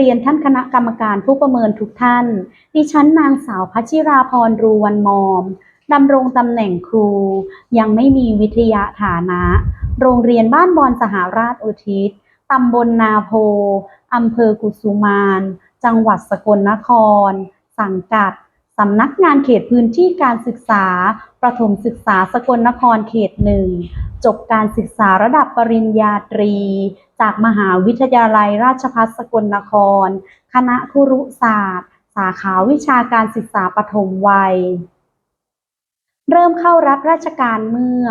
เรียนท่านคณะกรรมการผู้ประเมินทุกท่าน ดิฉันนางสาวพัชิราพรรูวันมอมดำรงตำแหน่งครู ยังไม่มีวิทยาฐานะ โรงเรียนบ้านบอนสหราชอุทิศตำบลนาโพอำเภอกุสุมาน จังหวัดสกลนคร สังกัด สำนักงานเขตพื้นที่การศึกษา ประถมศึกษาสกลนครเขตหนึ่ง จบการศึกษาระดับปริญญาตรี จากมหาวิทยาลัยราชภัฏสกลนคร คณะครุศาสตร์ สาขาวิชาการศึกษาปฐมวัย เริ่มเข้ารับราชการเมื่อ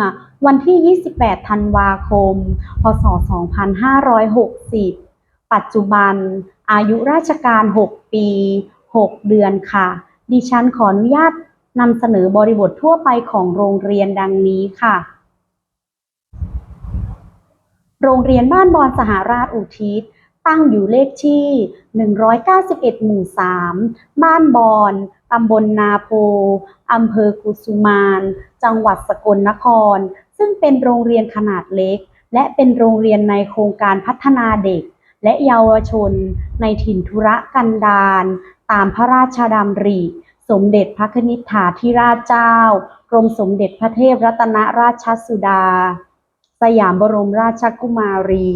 วันที่ 28 ธันวาคม พศ 2560 ปัจจุบันอายุราชการ 6 ปี 6 เดือนค่ะ ดิฉันขออนุญาตนำเสนอบริบททั่วไปของโรงเรียนดังนี้ค่ะ โรงเรียนบ้านบอนสหราชอุทิศ ตั้งอยู่เลขที่ 191 หมู่ 3 บ้านบอนตำบลนาโพอำเภอกุสุมาน จังหวัดสกลนคร ซึ่งเป็นโรงเรียนขนาดเล็ก และเป็นโรงเรียนในโครงการพัฒนาเด็กและเยาวชนในถิ่นธุรกันดาร ตามพระราชดำริ สมเด็จพระนิธิฐาธิราชเจ้า กรมสมเด็จพระเทพรัตนราชสุดา สยามบรมราชกุมารี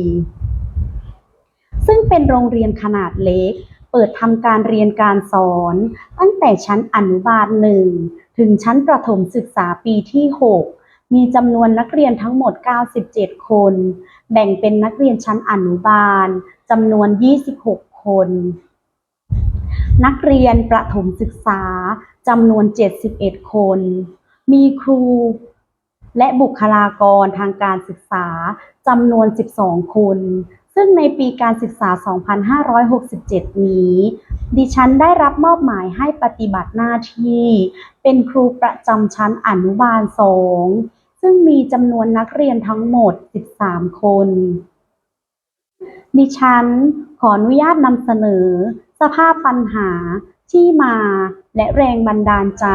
ซึ่งเป็นโรงเรียนขนาดเล็ก เปิดทำการเรียนการสอน ตั้งแต่ชั้นอนุบาลหนึ่งถึงชั้นประถมศึกษาปีที่ 6 มีจำนวนนักเรียนทั้งหมด 97 คน แบ่งเป็นนักเรียนชั้นอนุบาลจำนวน 26 คน นักเรียนประถมศึกษาจำนวน 71 คน มีครูและบุคลากรทางการศึกษาจำนวน 12 คน ซึ่งในปีการศึกษา 2567 นี้ ดิฉันได้รับมอบหมายให้ปฏิบัติหน้าที่ เป็นครูประจำชั้นอนุบาล 2 ซึ่งมีจำนวนนักเรียนทั้งหมด 13 คน ดิฉันขออนุญาตนำเสนอ ภาพปัญหาที่มาและแรงบันดาลใจ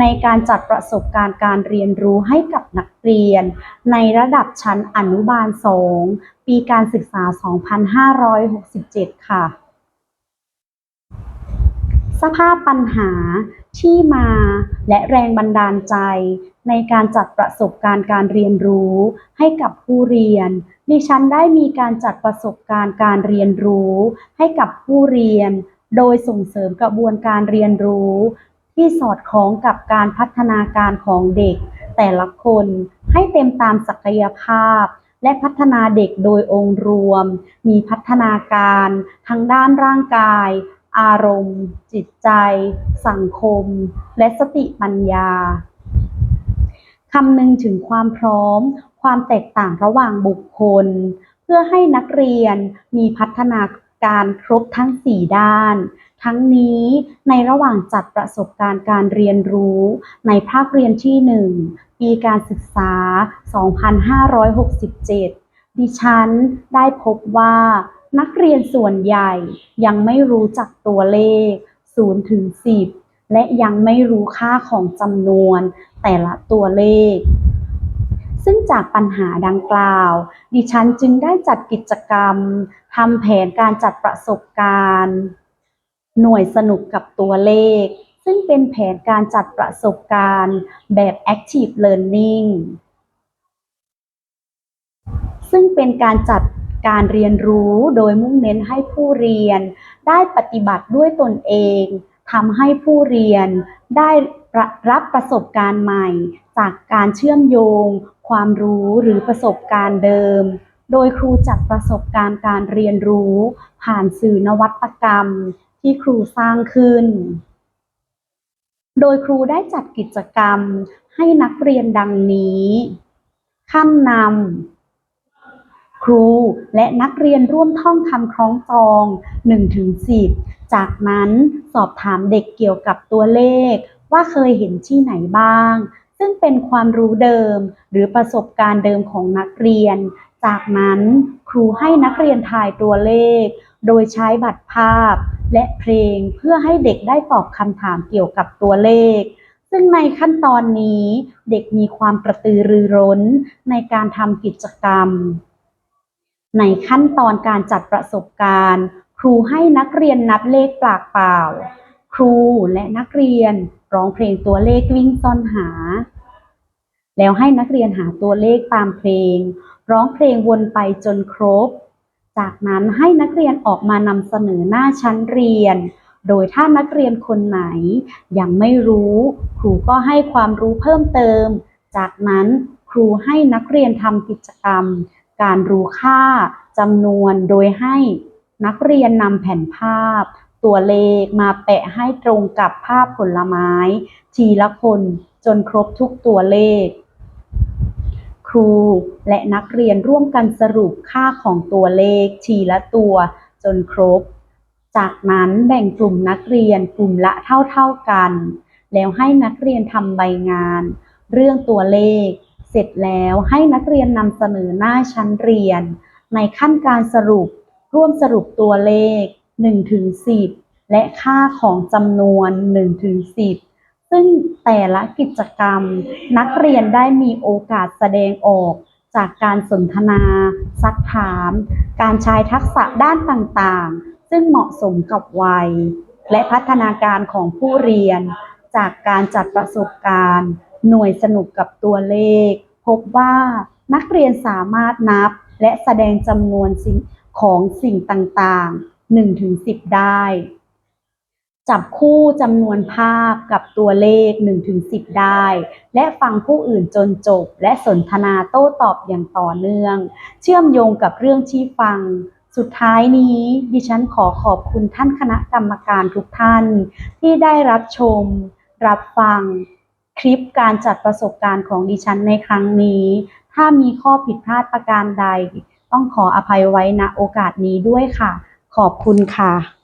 ในการจัดประสบการณ์การเรียนรู้ให้กับนักเรียน ในระดับชั้นอนุบาล 2 ปีการศึกษา 2567 ค่ะ สภาพปัญหา ที่มาและแรงบันดาลใจ ในการจัดประสบการณ์การเรียนรู้ให้กับผู้เรียน ดิฉันได้มีการจัดประสบการณ์การเรียนรู้ให้กับผู้เรียน โดยส่งเสริมกระบวนการเรียนรู้ ที่สอดคล้องกับการพัฒนาการของเด็ก แต่ละคนให้เต็มตามศักยภาพ และพัฒนาเด็กโดยองค์รวม มีพัฒนาการทั้งด้านร่างกาย อารมณ์ จิตใจ สังคม และสติปัญญาคำนึงถึงความพร้อม ความแตกต่างระหว่างบุคคล เพื่อให้นักเรียนมีพัฒนาการครบทั้ง 4 ด้าน ทั้งนี้ในระหว่างจัดประสบการณ์การเรียนรู้ในภาคเรียนที่ 1 ปีการศึกษา 2567 ดิฉันได้พบว่า นักเรียนส่วนใหญ่ยังไม่รู้จักตัวเลข0ถึง10 และยังไม่รู้ค่าของจำนวนแต่ละตัวเลข ซึ่งจากปัญหาดังกล่าว ดิฉันจึงได้จัดกิจกรรมทำแผนการจัดประสบการณ์ หน่วยสนุกกับตัวเลข ซึ่งเป็นแผนการจัดประสบการณ์แบบ Active Learning ซึ่งเป็นการจัด การเรียนรู้โดยมุ่งเน้นให้ผู้เรียน ได้ปฏิบัติด้วยตนเองทำให้ผู้เรียนได้รับประสบการณ์ใหม่ จากการเชื่อมโยง ความรู้หรือประสบการณ์เดิม โดยครูจัดประสบการณ์การเรียนรู้ ผ่านสื่อนวัตกรรม ที่ครูสร้างขึ้น โดยครูได้จัดกิจกรรมให้นักเรียนดังนี้ ขั้นนำ ครูและนักเรียนร่วมท่องคำคล้องจอง 1-10 จากนั้นสอบถามเด็กเกี่ยวกับตัวเลข ว่าเคยเห็นที่ไหนบ้าง ซึ่งเป็นความรู้เดิม หรือประสบการณ์เดิมของนักเรียน จากนั้นครูให้นักเรียนทายตัวเลข โดยใช้บัตรภาพ และเพลงเพื่อให้เด็กได้ตอบคำถามเกี่ยวกับตัวเลขซึ่งในขั้นตอนนี้เด็กมีความกระตือรือร้นในการทำกิจกรรม ในขั้นตอนการจัดประสบการณ์ ครูให้นักเรียนนับเลขปากเปล่า ครูและนักเรียนร้องเพลงตัวเลขวิ่งซ่อนหา แล้วให้นักเรียนหาตัวเลขตามเพลง ร้องเพลงวนไปจนครบ จากนั้นให้นักเรียนออกมานำเสนอหน้าชั้นเรียน โดยถ้านักเรียนคนไหน ยังไม่รู้ ครูก็ให้ความรู้เพิ่มเติม จากนั้นครูให้นักเรียนทำกิจกรรม การรู้ค่าจำนวนโดยให้นักเรียนนำแผ่นภาพ ตัวเลขมาแปะให้ตรงกับภาพผลไม้ ทีละคนจนครบทุกตัวเลข ครูและนักเรียนร่วมกันสรุปค่าของตัวเลข ทีละตัวจนครบ จากนั้นแบ่งกลุ่มนักเรียนกลุ่มละเท่าๆกัน แล้วให้นักเรียนทำใบงาน เรื่องตัวเลข เสร็จแล้วให้นักเรียนนำเสนอหน้าชั้นเรียน ในขั้นการสรุป ร่วมสรุปตัวเลข1ถึง10 และค่าของจำนวน1ถึง10 ซึ่งแต่ละกิจกรรม นักเรียนได้มีโอกาสแสดงออก จากการสนทนา ซักถาม การใช้ทักษะด้านต่างๆ ซึ่งเหมาะสมกับวัย และพัฒนาการของผู้เรียน จากการจัดประสบการณ์ หน่วยสนุกกับตัวเลข พบว่านักเรียนสามารถนับและแสดงจำนวนสิ่งของสิ่งต่างๆ1ถึง10 ได้ จับคู่จำนวนภาพกับตัวเลข1ถึง10 ได้ และฟังผู้อื่นจนจบ และสนทนาโต้ตอบอย่างต่อเนื่อง เชื่อมโยงกับเรื่องที่ฟัง สุดท้ายนี้ ดิฉันขอขอบคุณท่านคณะกรรมการทุกท่านที่ได้รับชม รับฟัง คลิปการจัดประสบการณ์ของดิฉันในครั้งนี้ ถ้ามีข้อผิดพลาดประการใด ต้องขออภัยไว้ณโอกาสนี้ด้วยค่ะ ขอบคุณค่ะ